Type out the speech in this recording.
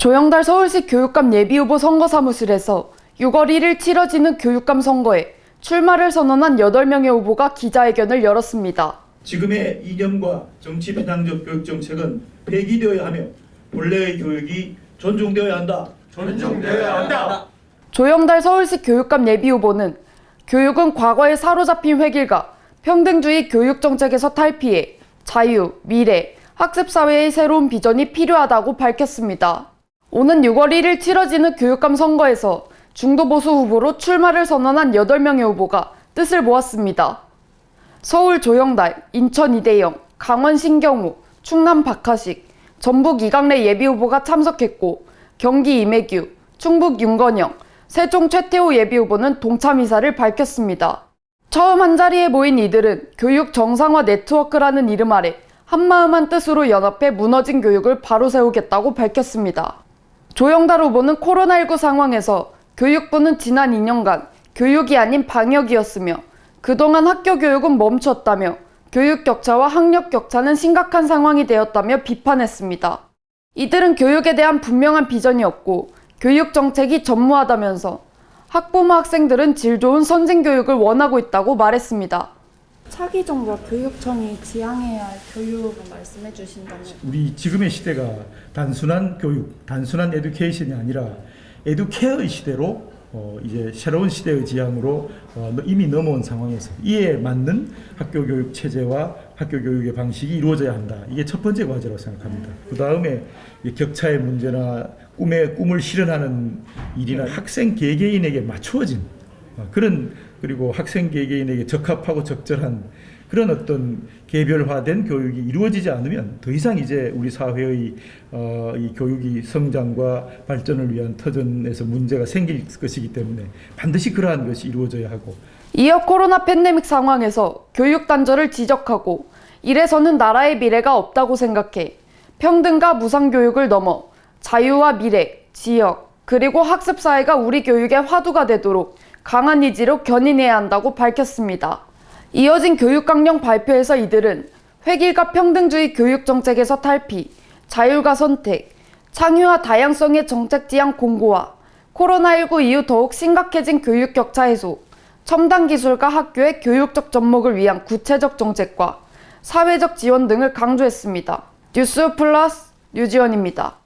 조영달 서울시 교육감 예비후보 선거사무실에서 6월 1일 치러지는 교육감 선거에 출마를 선언한 8명의 후보가 기자회견을 열었습니다. 지금의 이념과 정치 배당적 교육 정책은 폐기되어야 하며 본래의 교육이 존중되어야 한다. 존중되어야 한다. 조영달 서울시 교육감 예비 후보는 교육은 과거에 사로잡힌 획일과 평등주의 교육 정책에서 탈피해 자유, 미래, 학습 사회의 새로운 비전이 필요하다고 밝혔습니다. 오는 6월 1일 치러지는 교육감 선거에서 중도보수 후보로 출마를 선언한 8명의 후보가 뜻을 모았습니다. 서울 조영달, 인천 이대영, 강원 신경우, 충남 박하식, 전북 이강래 예비후보가 참석했고 경기 임혜규, 충북 윤건영, 세종 최태호 예비후보는 동참 이사를 밝혔습니다. 처음 한자리에 모인 이들은 교육 정상화 네트워크라는 이름 아래 한마음 한 뜻으로 연합해 무너진 교육을 바로 세우겠다고 밝혔습니다. 조영달 후보는 코로나19 상황에서 교육부는 지난 2년간 교육이 아닌 방역이었으며 그동안 학교 교육은 멈췄다며 교육 격차와 학력 격차는 심각한 상황이 되었다며 비판했습니다. 이들은 교육에 대한 분명한 비전이 없고 교육 정책이 전무하다면서 학부모 학생들은 질 좋은 선진 교육을 원하고 있다고 말했습니다. 차기 정부와 교육청이 지향해야 할 교육을 말씀해 주신다면 우리 지금의 시대가 단순한 교육, 단순한 에듀케이션이 아니라 에듀케어의 시대로 어, 이제 새로운 시대의 지향으로 어, 이미 넘어온 상황에서 이에 맞는 학교 교육 체제와 학교 교육의 방식이 이루어져야 한다. 이게 첫 번째 과제라고 생각합니다. 그 다음에 격차의 문제나 꿈의 꿈을 실현하는 일이나 학생 개개인에게 맞추어진 어, 그런 그리고 학생 개개인에게 적합하고 적절한 그런 어떤 개별화된 교육이 이루어지지 않으면 더 이상 이제 우리 사회의 어, 이 교육이 성장과 발전을 위한 터전에서 문제가 생길 것이기 때문에 반드시 그러한 것이 이루어져야 하고. 이어 코로나 팬데믹 상황에서 교육 단절을 지적하고 이래서는 나라의 미래가 없다고 생각해 평등과 무상 교육을 넘어 자유와 미래, 지역, 그리고 학습 사회가 우리 교육의 화두가 되도록 강한 의지로 견인해야 한다고 밝혔습니다. 이어진 교육 강령 발표에서 이들은 획일과 평등주의 교육 정책에서 탈피, 자율과 선택, 창의와 다양성의 정책 지향 공고화, 코로나19 이후 더욱 심각해진 교육 격차 해소, 첨단 기술과 학교의 교육적 접목을 위한 구체적 정책과 사회적 지원 등을 강조했습니다. 뉴스 플러스 류지원입니다.